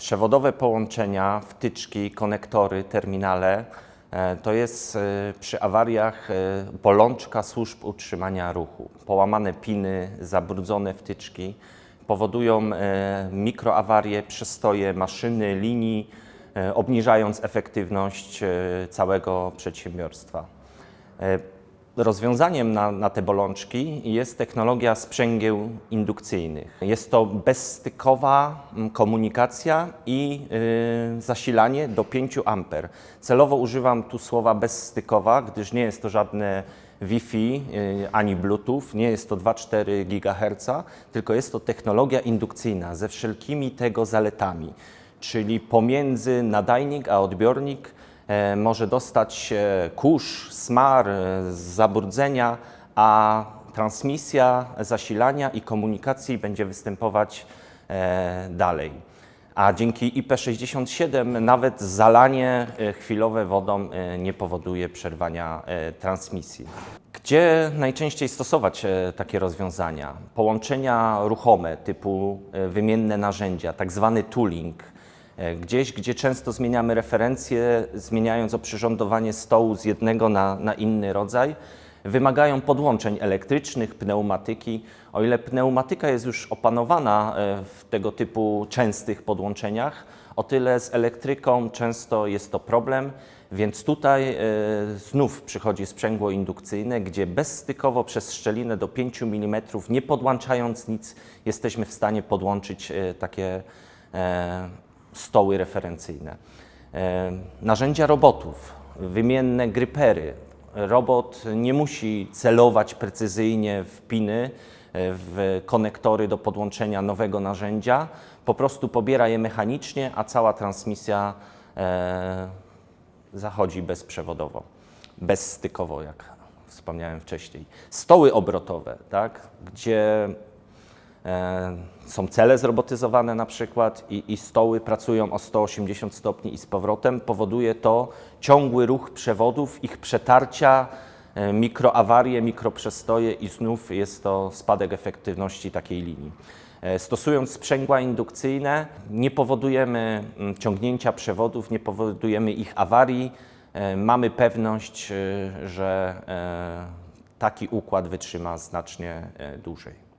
Przewodowe połączenia, wtyczki, konektory, terminale e, to jest e, przy awariach e, bolączka służb utrzymania ruchu. Połamane piny, zabrudzone wtyczki powodują mikroawarie, przestoje maszyny, linii, obniżając efektywność całego przedsiębiorstwa. Rozwiązaniem na, na te bolączki jest technologia sprzęgieł indukcyjnych. Jest to bezstykowa mm, komunikacja i y, zasilanie do 5 A. Celowo używam tu słowa bezstykowa, gdyż nie jest to żadne Wi-Fi y, ani Bluetooth, nie jest to 2,4 GHz, tylko jest to technologia indukcyjna ze wszelkimi tego zaletami, czyli pomiędzy nadajnik a odbiornik może dostać się kurz, smar, e, zabrudzenia, a transmisja zasilania i komunikacji będzie występować e, dalej. A dzięki IP67 nawet zalanie e, chwilowe wodą e, nie powoduje przerwania e, transmisji. Gdzie najczęściej stosować e, takie rozwiązania? Połączenia ruchome typu e, wymienne narzędzia, tak zwany tooling. E, Gdzieś, gdzie często zmieniamy referencje, zmieniając oprzyrządowanie stołu z jednego na, na inny rodzaj, wymagają podłączeń elektrycznych, pneumatyki. O ile pneumatyka jest już opanowana e, w tego typu częstych podłączeniach, o tyle z elektryką często jest to problem, więc tutaj e, znów przychodzi sprzęgło indukcyjne, gdzie bezstykowo przez szczelinę do 5 mm, nie podłączając nic, jesteśmy w stanie podłączyć takie stoły referencyjne. E, Narzędzia robotów, wymienne grypery. Robot nie musi celować precyzyjnie w piny, e, w konektory do podłączenia nowego narzędzia, po prostu pobiera je mechanicznie, a cała transmisja e, zachodzi bezprzewodowo, bezstykowo, jak wspomniałem wcześniej. Stoły obrotowe, tak, gdzie Są cele zrobotyzowane na przykład i, i stoły pracują o 180 stopni i z powrotem. Powoduje to ciągły ruch przewodów, ich przetarcia, e, mikroawarie, mikroprzestoje i znów jest to spadek efektywności takiej linii. E, Stosując sprzęgła indukcyjne nie powodujemy mm, ciągnięcia przewodów, nie powodujemy ich awarii. E, Mamy pewność, e, że e, taki układ wytrzyma znacznie e, dłużej.